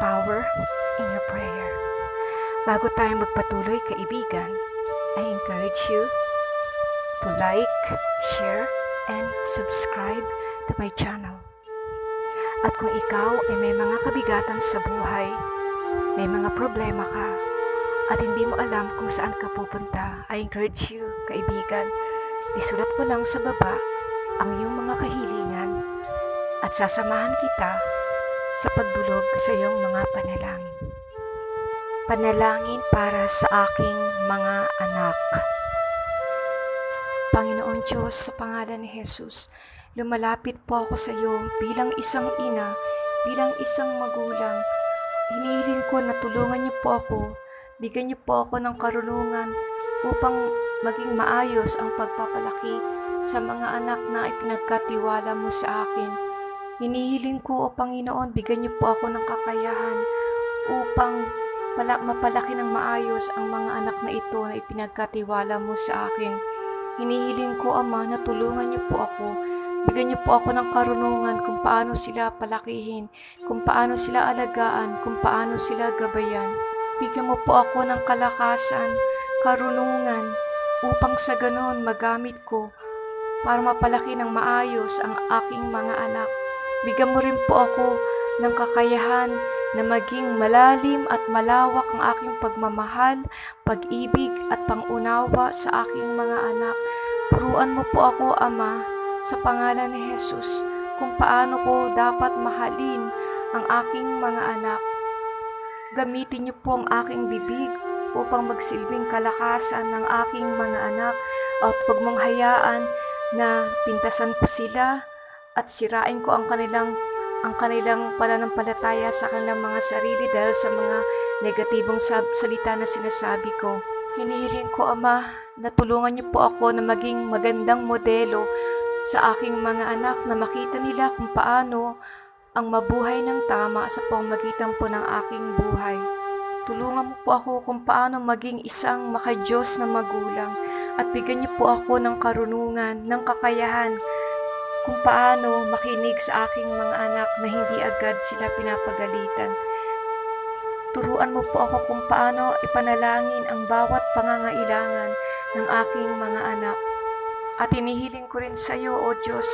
power in your prayer. Bago tayo magpatuloy, kaibigan, I encourage you to like, share, and subscribe to my channel. At kung ikaw ay may mga kabigatan sa buhay, may mga problema ka, at hindi mo alam kung saan ka pupunta, I encourage you, kaibigan, isulat mo lang sa baba ang iyong mga kahilingan at sasamahan kita sa pagdulog sa iyong mga panalangin. Panalangin para sa aking mga anak. Panginoon Diyos, sa pangalan ni Jesus, lumalapit po ako sa iyo bilang isang ina, bilang isang magulang. Hinihiling ko na tulungan niyo po ako, bigyan niyo po ako ng karunungan upang maging maayos ang pagpapalaki sa mga anak na ipinagkatiwala mo sa akin. Hinihiling ko, O Panginoon, bigyan niyo po ako ng kakayahan upang pala, mapalaki ng maayos ang mga anak na ito na ipinagkatiwala mo sa akin. Hinihiling ko, Ama, na tulungan niyo po ako. Bigyan niyo po ako ng karunungan kung paano sila palakihin, kung paano sila alagaan, kung paano sila gabayan. Bigyan mo po ako ng kalakasan, karunungan, upang sa ganon magamit ko para mapalaki ng maayos ang aking mga anak. Bigyan mo rin po ako ng kakayahan na maging malalim at malawak ang aking pagmamahal, pag-ibig at pangunawa sa aking mga anak. Turuan mo po ako, Ama, sa pangalan ni Jesus, kung paano ko dapat mahalin ang aking mga anak. Gamitin niyo po ang aking bibig upang magsilbing kalakasan ng aking mga anak at huwag mong hayaan na pintasan ko sila at sirain ko ang kanilang ang kanilang pananampalataya sa kanilang mga sarili dahil sa mga negatibong salita na sinasabi ko. Hinihiling ko, Ama, na tulungan niyo po ako na maging magandang modelo sa aking mga anak na makita nila kung paano ang mabuhay ng tama sa pamamagitan po ng aking buhay. Tulungan mo po ako kung paano maging isang makajos na magulang at bigyan niyo po ako ng karunungan, ng kakayahan kung paano makinig sa aking mga anak na hindi agad sila pinapagalitan. Turuan mo po ako kung paano ipanalangin ang bawat pangangailangan ng aking mga anak. At inihiling ko rin sa iyo, O Diyos,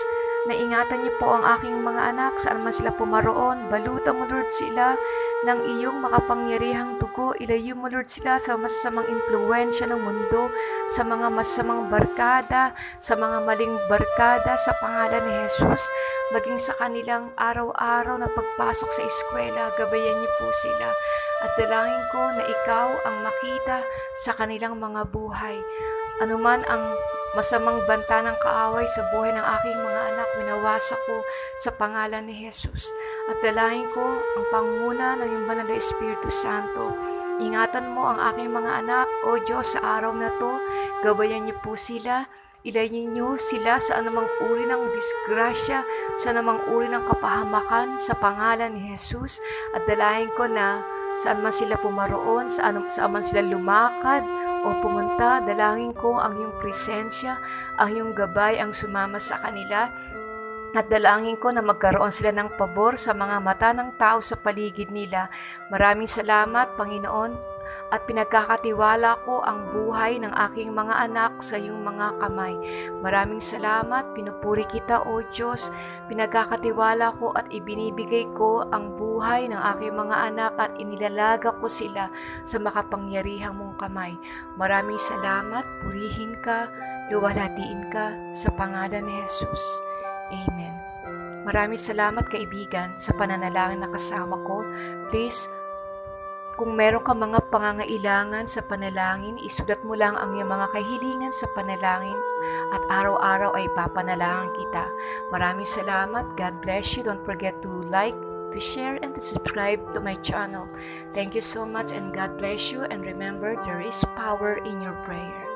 na ingatan niyo po ang aking mga anak saan man sila pumaroon. Balutan mo, Lord, sila ng iyong makapangyarihang dugo. Ilayo mo, Lord, sila sa masasamang impluensya ng mundo, sa mga masamang barkada, sa mga maling barkada sa pangalan ni Jesus. Maging sa kanilang araw-araw na pagpasok sa eskwela, gabayan niyo po sila. At dalangin ko na ikaw ang makita sa kanilang mga buhay. Anuman ang masamang banta ng kaaway sa buhay ng aking mga anak, minawasa ko sa pangalan ni Jesus. At dalangin ko ang panguna ng iyong banal na Espiritu Santo. Ingatan mo ang aking mga anak, O Diyos, sa araw na to. Gabayan niyo po sila. Ilayin niyo sila sa anumang uri ng disgrasya, sa anumang uri ng kapahamakan sa pangalan ni Jesus. At dalangin ko na saan man sila pumaroon, saan, saan man sila lumakad, o pumunta, dalangin ko ang iyong presensya, ang iyong gabay ang sumama sa kanila. At dalangin ko na magkaroon sila ng pabor sa mga mata ng tao sa paligid nila. Maraming salamat, Panginoon, at pinagkakatiwala ko ang buhay ng aking mga anak sa iyong mga kamay. Maraming salamat, pinupuri kita o Diyos, pinagkakatiwala ko at ibinibigay ko ang buhay ng aking mga anak at inilalaga ko sila sa makapangyarihang mong kamay. Maraming salamat, purihin ka, luwalhatiin ka sa pangalan ni Jesus. Amen. Maraming salamat kaibigan sa pananalangin na kasama ko. Please, kung meron ka mga pangangailangan sa panalangin, isulat mo lang ang iyong mga kahilingan sa panalangin at araw-araw ay papanalangin kita. Maraming salamat. God bless you. Don't forget to like, to share, and to subscribe to my channel. Thank you so much and God bless you. And remember, there is power in your prayer.